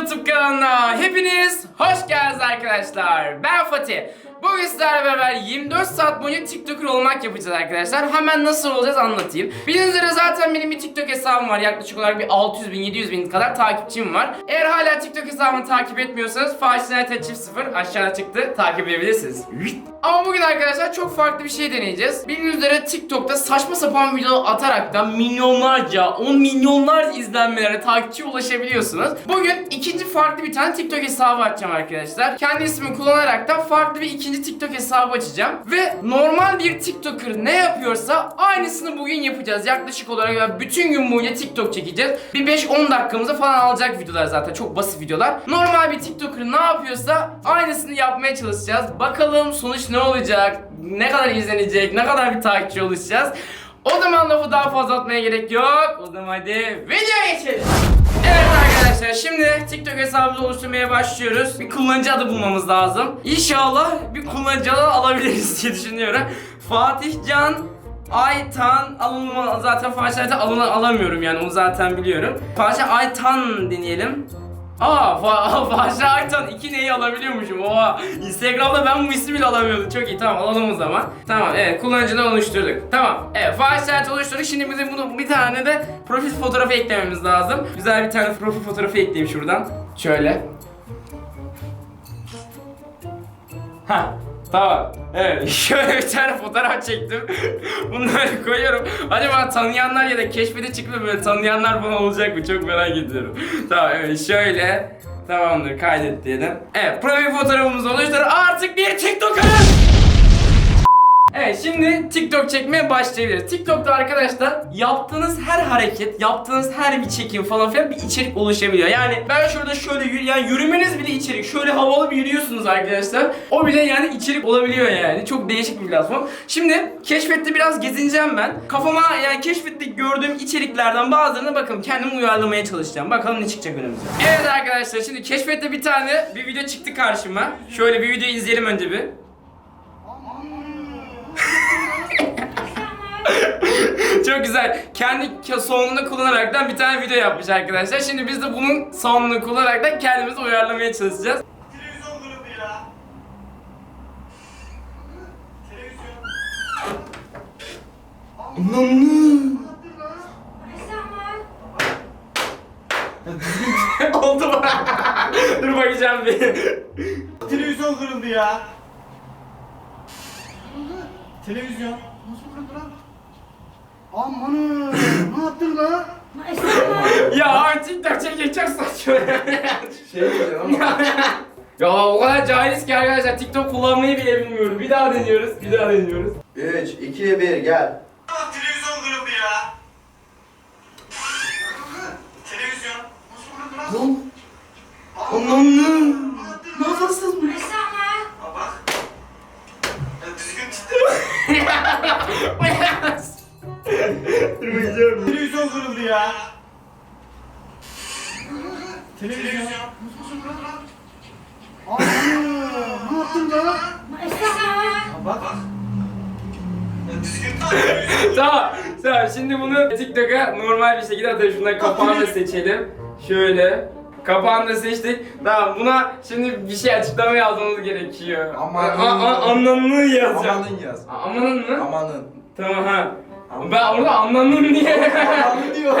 YouTube kanalına hepiniz hoş geldiniz arkadaşlar. Ben Fatih. Bugün sizlerle beraber 24 saat boyunca TikToker olmak yapacağız arkadaşlar. Hemen nasıl olacağız anlatayım. Bildiğiniz üzere zaten benim bir TikTok hesabım var. Yaklaşık olarak bir 600 bin 700 bin kadar takipçim var. Eğer hala TikTok hesabımı takip etmiyorsanız Fahişeler'te çift sıfır aşağıda çıktı. Takip edebilirsiniz. Ama bugün arkadaşlar çok farklı bir şey deneyeceğiz. Bildiğiniz üzere TikTok'ta saçma sapan video atarak da milyonlarca, 10 milyonlarca izlenmelere, takipçi ulaşabiliyorsunuz. Bugün ikinci farklı bir tane TikTok hesabı açacağım arkadaşlar. Kendi ismimi kullanarak da farklı bir ikinci TikTok hesabı açacağım. Ve normal bir TikToker ne yapıyorsa aynısını bugün yapacağız. Yaklaşık olarak ya bütün gün boyunca TikTok çekeceğiz. Bir 5-10 dakikamızı falan alacak videolar zaten. Çok basit videolar. Normal bir TikToker ne yapıyorsa aynısını yapmaya çalışacağız. Bakalım sonuç ne olacak? Ne kadar izlenecek? Ne kadar bir takipçi oluşacağız? O zaman lafı daha fazla atmaya gerek yok. O zaman hadi videoya geçelim. Evet arkadaşlar şimdi TikTok hesabımızı oluşturmaya başlıyoruz. Bir kullanıcı adı bulmamız lazım. İnşallah bir kullanıcı adı alabiliriz diye düşünüyorum. Fatih Can Aytan alınma zaten Fatih alın alamıyorum yani onu zaten biliyorum. Fatih Aytan deneyelim. Aa Fa Fahşe Aytan iki neyi alabiliyormuşum. Oha Instagram'da ben bu ismi bile alamıyordum. Çok iyi tamam alalım o zaman. Tamam evet kullanıcını oluşturduk. Tamam evet Fahşe Aytan oluşturduk. Şimdi bizim bunu bir tane de profil fotoğrafı eklememiz lazım. Güzel bir tane profil fotoğrafı ekleyeyim şuradan. Şöyle. Ha Tamam. Evet. Şöyle bir tane fotoğraf çektim. Bunları koyuyorum. Acaba tanıyanlar ya da keşfete çıkıp böyle tanıyanlar bana olacak mı? Çok merak ediyorum. Tamam evet şöyle. Tamamdır kaydet diyelim. Evet profil fotoğrafımızı oluştur. Artık bir TikToker. Evet şimdi TikTok çekmeye başlayabiliriz. TikTok'ta arkadaşlar yaptığınız her hareket, yaptığınız her bir çekim falan filan bir içerik oluşabiliyor. Yani ben şurada şöyle yürü, yani yürümeniz bile içerik. Şöyle havalı bir yürüyorsunuz arkadaşlar. O bile yani içerik olabiliyor yani. Çok değişik bir platform. Şimdi keşfette biraz gezineceğim ben. Kafama yani keşfette gördüğüm içeriklerden bazılarına bakın kendim uyarlamaya çalışacağım. Bakalım ne çıkacak önümüze. Evet arkadaşlar şimdi keşfette bir tane bir video çıktı karşıma. Şöyle bir video izleyelim önce bir. Çok güzel. Kendi ke- sonunu kullanaraktan bir tane video yapmış arkadaşlar. Şimdi biz de bunun sonunu kullanaraktan kendimizi uyarlamaya çalışacağız. Televizyon grubu ya. Televizyon. Oldu mu? Dur bakacağım bir. Televizyon kırıldı ya. Televizyon. Amanı ne yaptın lan? ya TikTok çekiyor çok saçma. Şey diyeceğim ama ya o kadar cahiliz ki arkadaşlar TikTok kullanmayı bile bilmiyorum. Bir daha deniyoruz, bir daha deniyoruz. 3, 2, 1 gel. Aa, televizyon kırıldı ya. Televizyon. Nasıl kırıldı lan? Anlamlı. Nasılsız mı? Aa, bak. Ya düzgün tut. Bakacağım. Televizyon kırıldı ya. Televizyon. Nasıl kırıldı lan? Amanı ne yaptın lan? Aa, bak. Televizyon. tamam, tamam. Şimdi bunu TikTok'a normal bir şekilde atalım. Şundan kapağını da seçelim. Şöyle. Kapağını da seçtik. Tamam buna şimdi bir şey açıklama yazmamız gerekiyor. Amanın. A- a- anlamını yazacağım. Amanın yaz. Amanın mı? Amanın. Tamam ha. Ben orada anlamın diye. Amanın diyor.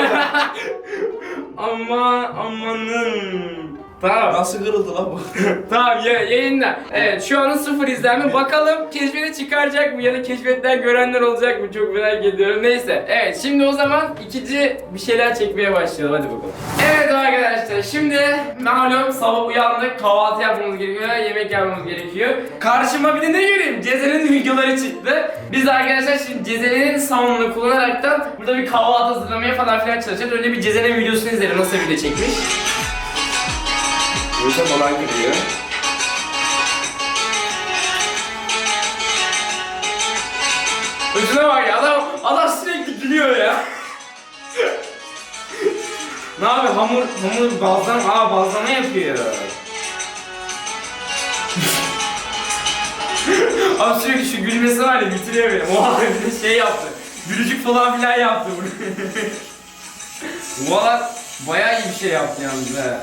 Ama amanın. Tamam. Nasıl kırıldı lan bu? tamam ya, yayında. Evet şu an sıfır izlenme. Bakalım keşfete çıkaracak mı ya da keşfetten görenler olacak mı? Çok merak ediyorum. Neyse. Evet şimdi o zaman ikinci bir şeyler çekmeye başlayalım. Hadi bakalım. Evet arkadaşlar şimdi malum sabah uyandık. Kahvaltı yapmamız gerekiyor. Yemek yapmamız gerekiyor. Karşıma bir de ne göreyim? Cezel'in videoları çıktı. Biz arkadaşlar şimdi Cezel'in sound'unu kullanaraktan burada bir kahvaltı hazırlamaya falan filan çalışacağız. Önce bir Cezel'in videosunu izleyelim. Nasıl video çekmiş. Böyle falan gidiyor. Ötüne bak ya adam, adam sürekli gülüyor ya. ne abi hamur hamur bazlama aa bazlama yapıyor. abi sürekli şu gülmesi var ya bitiriyor beni. Oha bir şey yaptı. Gülücük falan filan yaptı bunu. Valla bayağı iyi bir şey yaptı yalnız he.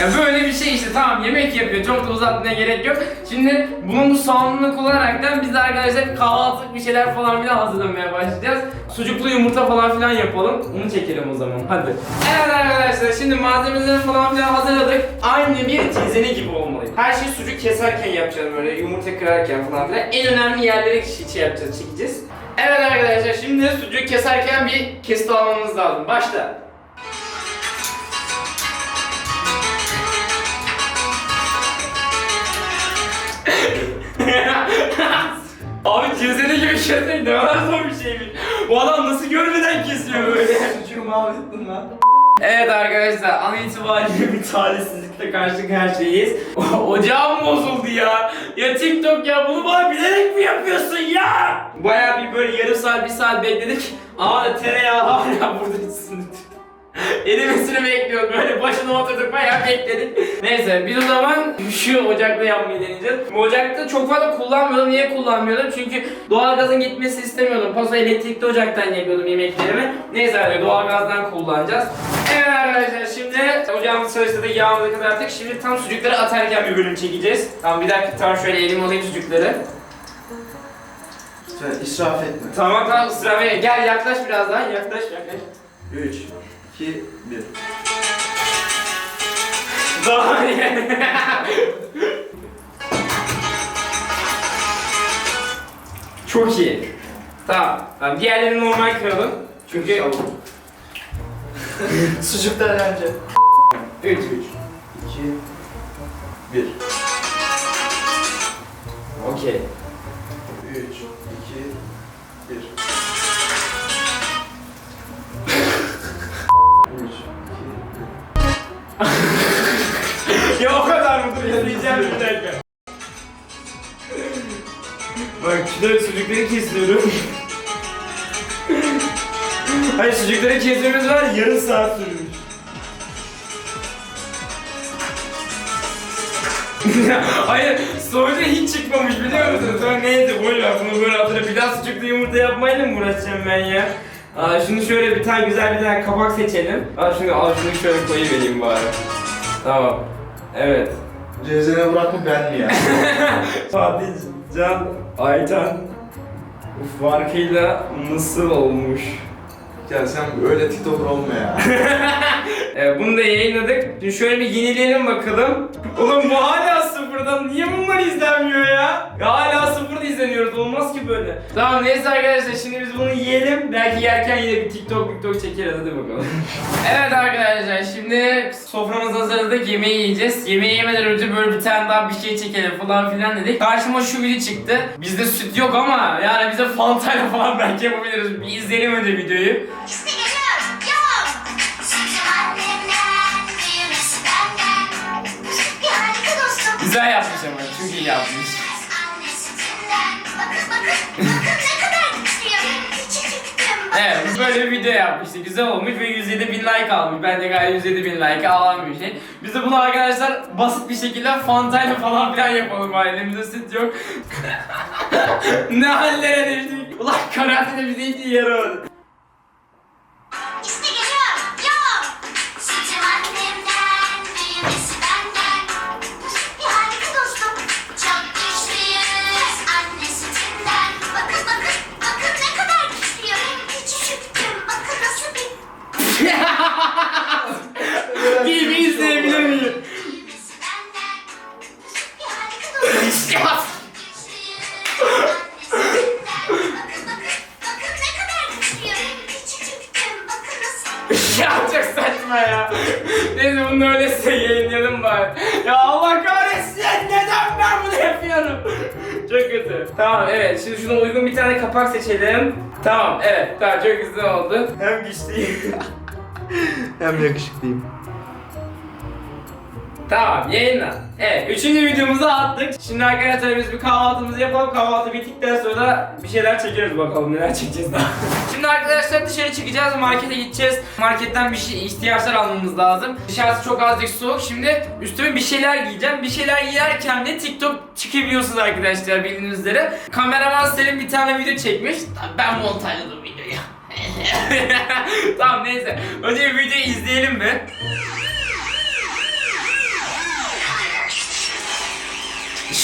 Ya böyle bir şey işte tamam yemek yapıyor çok da uzatmaya gerek yok. Şimdi bunun bu sound'unu kullanaraktan biz de arkadaşlar kahvaltılık bir şeyler falan filan hazırlamaya başlayacağız. Sucuklu yumurta falan filan yapalım. Onu çekelim o zaman hadi. Evet arkadaşlar şimdi malzemeleri falan filan hazırladık. Aynı bir tizeni gibi olmalı. Her şeyi sucuk keserken yapacağız böyle yumurta kırarken falan filan. En önemli yerleri şey yapacağız çekeceğiz. Evet arkadaşlar şimdi sucuk keserken bir kesit almamız lazım. Başla. Abi cezene gibi kesmek ne kadar zor bir şeymiş. Bu adam nasıl görmeden kesiyor böyle? Sucuğu mahvettin lan. Evet arkadaşlar an itibariyle bir talihsizlikle karşı karşıyayız. Ocağım bozuldu ya. Ya TikTok ya bunu bana bilerek mi yapıyorsun ya? Baya bir böyle yarım saat bir saat bekledik. Ama tereyağı hala burada üstünde. Erimesini bekliyoruz. Böyle başına oturduk bayağı bekledik. Neyse biz o zaman şu ocakta yapmayı deneyeceğiz. Bu ocakta çok fazla kullanmıyordum. Niye kullanmıyordum? Çünkü doğalgazın gitmesi istemiyordum. Paso elektrikli ocaktan yapıyordum yemeklerimi. Neyse hani doğalgazdan kullanacağız. Evet arkadaşlar şimdi ocağımızı çalıştırdık. Yağımızı kızarttık. Şimdi tam sucukları atarken bir bölüm çekeceğiz. Tamam bir dakika tamam şöyle elim alayım sucukları. Sen israf etme. Tamam tamam ısrar etme. Gel yaklaş biraz daha. Yaklaş yaklaş. 3, 2, 1. Daha iyi. Çok iyi. Tamam. tamam. Diğerlerini normal kıralım. Çünkü Sucuktan önce. 3 3. 2, 1. Okey. Bak şurada sucukları kesiyorum. Hayır sucukları kesmemiz var yarım saat sürmüş. Hayır sonucu hiç çıkmamış biliyor musun? Sonra neyse boş ver bunu böyle hatırla bir daha sucuklu yumurta yapmayla mı uğraşacağım ben ya? Aa, şunu şöyle bir tane güzel bir tane kabak seçelim. Al şunu al şunu şöyle koyuvereyim bari. Tamam. Evet. Cezene bırakma ben mi ya? Fatih Can Aytan bu farkıyla nasıl olmuş? ya sen öyle TikToker olma ya. Ee, bunu da yayınladık. Şimdi şöyle bir yenileyelim bakalım. Oğlum bu hala sıfırdan. Niye bunlar izlenmiyor ya? Ya hala sıfırda izleniyoruz. Olmaz ki böyle. Tamam neyse arkadaşlar şimdi biz bunu yiyelim. Belki yerken yine bir TikTok TikTok çekeriz. Hadi bakalım. evet arkadaşlar şimdi soframızı hazırladık. Yemeği yiyeceğiz. Yemeği yemeden önce böyle bir tane daha bir şey çekelim falan filan dedik. Karşıma şu video çıktı. Bizde süt yok ama yani bize fantayla falan belki yapabiliriz. Bir izleyelim önce videoyu. Güzel yapmış ama çok iyi yapmış. Evet böyle bir video yapmıştı. Güzel olmuş ve 107 bin like almış. Ben de gayet 107 bin like alan bir şey. Biz de bunu arkadaşlar basit bir şekilde fantayla falan filan yapalım bari. Elimizde süt yok. ne hallere düştük. Ulan karantina bize hiç yaramadı. Çok kötü. Tamam evet şimdi şuna uygun bir tane kapak seçelim. Tamam evet tamam çok güzel oldu. Hem güçlüyüm. Hem yakışıklıyım. Tamam yayınla. Evet üçüncü videomuzu attık. Şimdi arkadaşlar biz bir kahvaltımızı yapalım. Kahvaltı bittikten sonra bir şeyler çekeriz bakalım neler çekeceğiz daha. Şimdi arkadaşlar dışarı çıkacağız markete gideceğiz. Marketten bir şey ihtiyaçlar almamız lazım. Dışarısı çok azıcık soğuk. Şimdi üstüme bir şeyler giyeceğim. Bir şeyler giyerken de TikTok çıkabiliyorsunuz arkadaşlar bildiğiniz üzere. Kameraman Selim bir tane video çekmiş. Ben montajladım videoyu. tamam neyse. Önce bir videoyu izleyelim mi?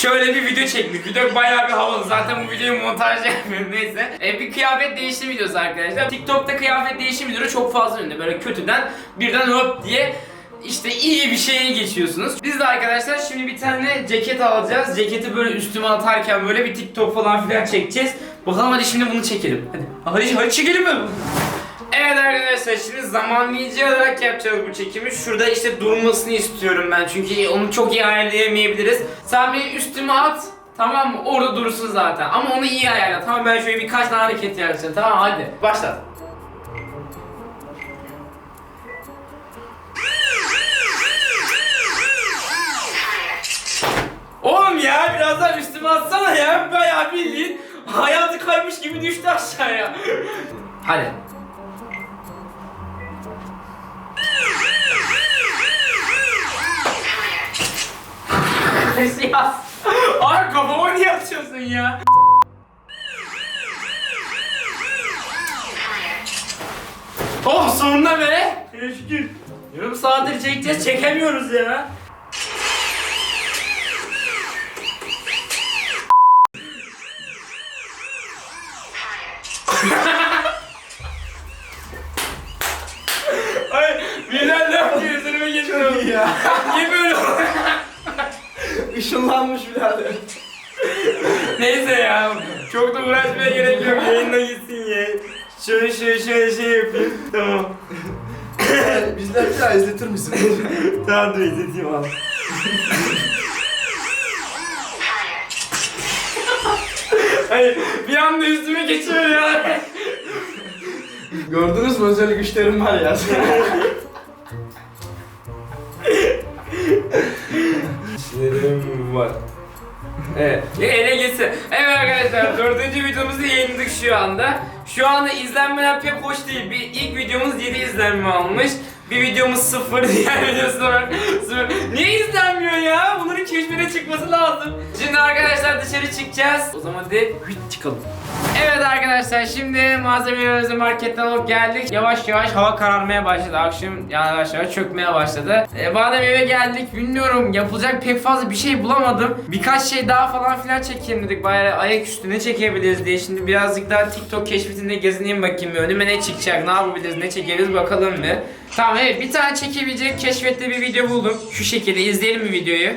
Şöyle bir video çekmiş. Video bayağı bir havalı. Zaten bu videoyu montaj yapmıyorum neyse. E, bir kıyafet değişim videosu arkadaşlar. TikTok'ta kıyafet değişim videoları çok fazla ünlü. Böyle kötüden birden hop diye işte iyi bir şeye geçiyorsunuz. Biz de arkadaşlar şimdi bir tane ceket alacağız. Ceketi böyle üstüme atarken böyle bir TikTok falan filan çekeceğiz. Bakalım hadi şimdi bunu çekelim. Hadi. Hadi, hadi çekelim mi? Evet arkadaşlar şimdi zamanlayıcı olarak yapacağız bu çekimi. Şurada işte durmasını istiyorum ben çünkü onu çok iyi ayarlayamayabiliriz. Sen bir üstüme at. Tamam mı? Orada dursun zaten. Ama onu iyi ayarla. Tamam ben şöyle birkaç tane hareket yapacağım. Tamam hadi. Başlat. Oğlum ya biraz daha üstüme atsana ya. Bayağı bildiğin hayatı kaymış gibi düştü aşağıya. Hadi. Siyah. Ay kafama niye atıyorsun ya? Oh sonunda be. Şükür. Yarım saattir çekeceğiz çekemiyoruz ya. Ay birden ne yapıyor üzerime geçiyor. ya. Niye böyle? Işınlanmış birader. Neyse ya. Çok da uğraşmaya gerek yok. Yayında gitsin ya. Şöyle şöyle şöyle şey yapayım. Tamam. Bizler bir daha izletir misin? Tamam dur izleteyim abi. Hayır bir anda üstüme geçiyor ya. Gördünüz mü özel güçlerim var ya. İşlerim var. Evet. Ele gitsin. Evet arkadaşlar dördüncü videomuzu yayınladık şu anda. Şu anda izlenmeler pek hoş değil. Bir ilk videomuz 7 izlenme almış. Bir videomuz 0, diğer videosu var 0. Niye izlenmiyor ya? Bunların keşfine çıkması lazım. Şimdi arkadaşlar dışarı çıkacağız. O zaman hadi hüt çıkalım. Evet arkadaşlar şimdi malzemelerimizi marketten alıp geldik. Yavaş yavaş hava kararmaya başladı. Akşam yavaş yavaş çökmeye başladı. E, madem eve geldik bilmiyorum yapılacak pek fazla bir şey bulamadım. Birkaç şey daha falan filan çekeyim dedik. Bayağı ayaküstü ne çekebiliriz diye. Şimdi birazcık daha TikTok keşfetinde gezineyim bakayım bir önüme ne çıkacak, ne yapabiliriz, ne çekebiliriz bakalım bir. Tamam evet bir tane çekebilecek keşfette bir video buldum. Şu şekilde izleyelim mi videoyu?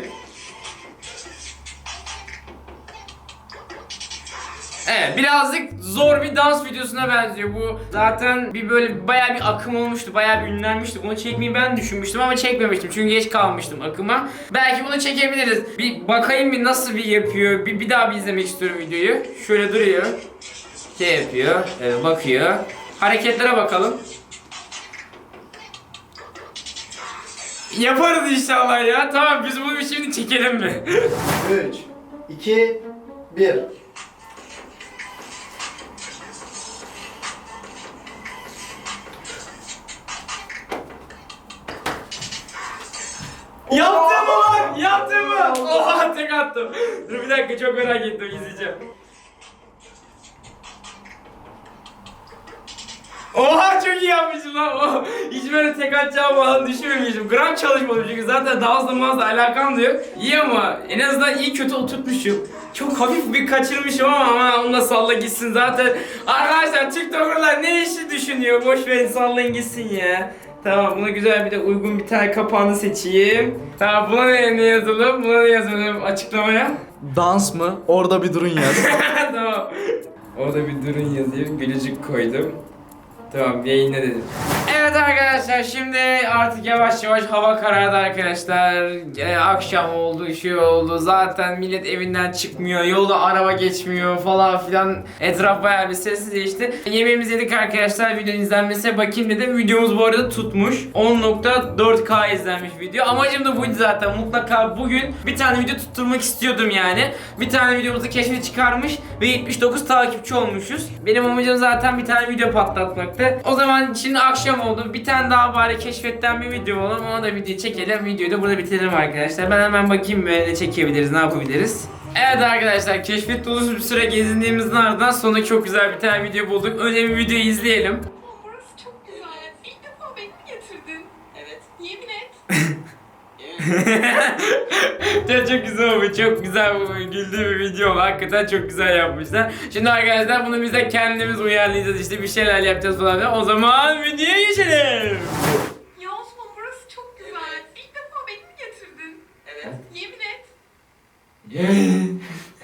Evet birazcık zor bir dans videosuna benziyor bu. Zaten bir böyle bayağı bir akım olmuştu, bayağı bir ünlenmişti. Bunu çekmeyi ben düşünmüştüm ama çekmemiştim çünkü geç kalmıştım akıma. Belki bunu çekebiliriz. Bir bakayım bir nasıl bir yapıyor. Bir, bir daha bir izlemek istiyorum videoyu. Şöyle duruyor. Şey yapıyor, evet, bakıyor. Hareketlere bakalım. Yaparız inşallah ya. Tamam biz bunu şimdi çekelim mi? 3, 2, 1. Yaptım mı lan? Yaptım mı? Oha tek attım. Dur bir dakika çok merak ettim izleyeceğim. Oha çok iyi yapmışım lan. Oh, hiç böyle tek atacağım falan düşünmemişim. Gram çalışmadım çünkü zaten dansla mazla alakam da yok. İyi ama en azından iyi kötü oturtmuşum. Çok hafif bir kaçırmışım ama ama onunla salla gitsin zaten. Arkadaşlar TikToker'lar ne işi düşünüyor? Boş verin sallayın gitsin ya. Tamam buna güzel bir de uygun bir tane kapağını seçeyim. Tamam buna ne, ne yazalım? Buna ne yazalım açıklamaya? Dans mı? Orada bir durun yaz. tamam. Orada bir durun yazayım. Gülücük koydum. Tamam yayınla dedim. Evet arkadaşlar şimdi artık yavaş yavaş hava karardı arkadaşlar. Ee, akşam oldu, şey oldu. Zaten millet evinden çıkmıyor. Yolda araba geçmiyor falan filan. Etraf bayağı bir sessizleşti. Yemeğimizi yedik arkadaşlar. Videonun izlenmesine bakayım dedim. Videomuz bu arada tutmuş. 10.4K izlenmiş video. Amacım da buydu zaten. Mutlaka bugün bir tane video tutturmak istiyordum yani. Bir tane videomuzu keşfe çıkarmış ve 79 takipçi olmuşuz. Benim amacım zaten bir tane video patlatmaktı. O zaman şimdi akşam oldu. Bir tane daha bari keşfetten bir video olalım. Ona da video çekelim. Videoyu da burada bitirelim arkadaşlar. Ben hemen bakayım ne çekebiliriz, ne yapabiliriz. Evet arkadaşlar keşfet dolu bir süre gezindiğimizin ardından sonra çok güzel bir tane video bulduk. Önce bir videoyu izleyelim. Burası çok güzel. İlk defa beni mi getirdin? Evet. Yemin et. çok, çok güzel olmuş. Çok güzel bu güldüğü bir video. Hakikaten çok güzel yapmışlar. Şimdi arkadaşlar bunu biz de kendimiz uyarlayacağız. işte bir şeyler yapacağız falan. filan. O zaman videoya geçelim. Ya Osman burası çok güzel. İlk defa beni mi getirdin? Evet. Yemin et.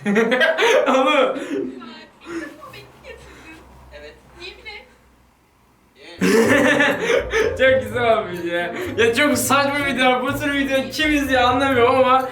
Oğlum. Güzel. İlk defa beni mi getirdin? Evet. Yemin et. Çok güzel olmuş ya. Ya çok saçma video. Bu tür video kim izliyor anlamıyorum ama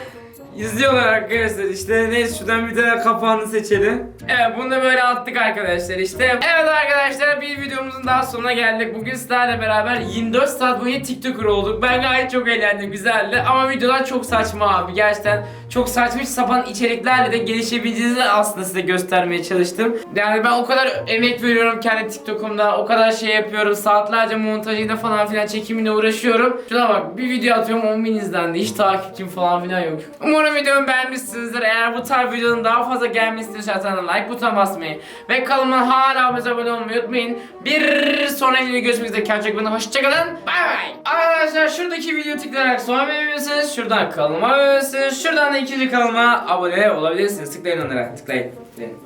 izliyorlar arkadaşlar işte. Neyse şuradan bir tane kapağını seçelim. Evet bunu da böyle attık arkadaşlar işte. Evet arkadaşlar bir videomuzun daha sonuna geldik. Bugün sizlerle beraber 24 saat boyunca TikToker olduk. Ben gayet çok eğlendim güzeldi ama videolar çok saçma abi. Gerçekten çok saçma sapan içeriklerle de gelişebileceğinizi aslında size göstermeye çalıştım. Yani ben o kadar emek veriyorum kendi TikTok'umda. O kadar şey yapıyorum. Saatlerce montajıyla falan filan çekimine uğraşıyorum. Şuna bak bir video atıyorum 10 bin izlendi. Hiç takipçim falan filan yok. Umarım videomu beğenmişsinizdir. Eğer bu tarz videonun daha fazla gelmesini istiyorsanız like butonuna basmayı ve kanalıma hala abone olmayı unutmayın. Bir sonraki videoda görüşmek üzere. Kendinize iyi. Hoşçakalın. Bay bay. Arkadaşlar şuradaki video tıklayarak sonra verebilirsiniz. Şuradan kanalıma abone olabilirsiniz. Şuradan da ikinci kanalıma abone olabilirsiniz. Tıklayın onlara. Tıklayın. Tıklayın.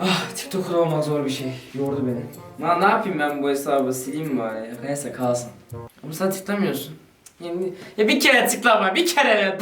Ah TikToker olmak zor bir şey. Yordu beni. Lan ne yapayım ben bu hesabı sileyim mi bari? Neyse kalsın. Ama sen tıklamıyorsun. Yani, ya bir kere tıkla ama bir kere.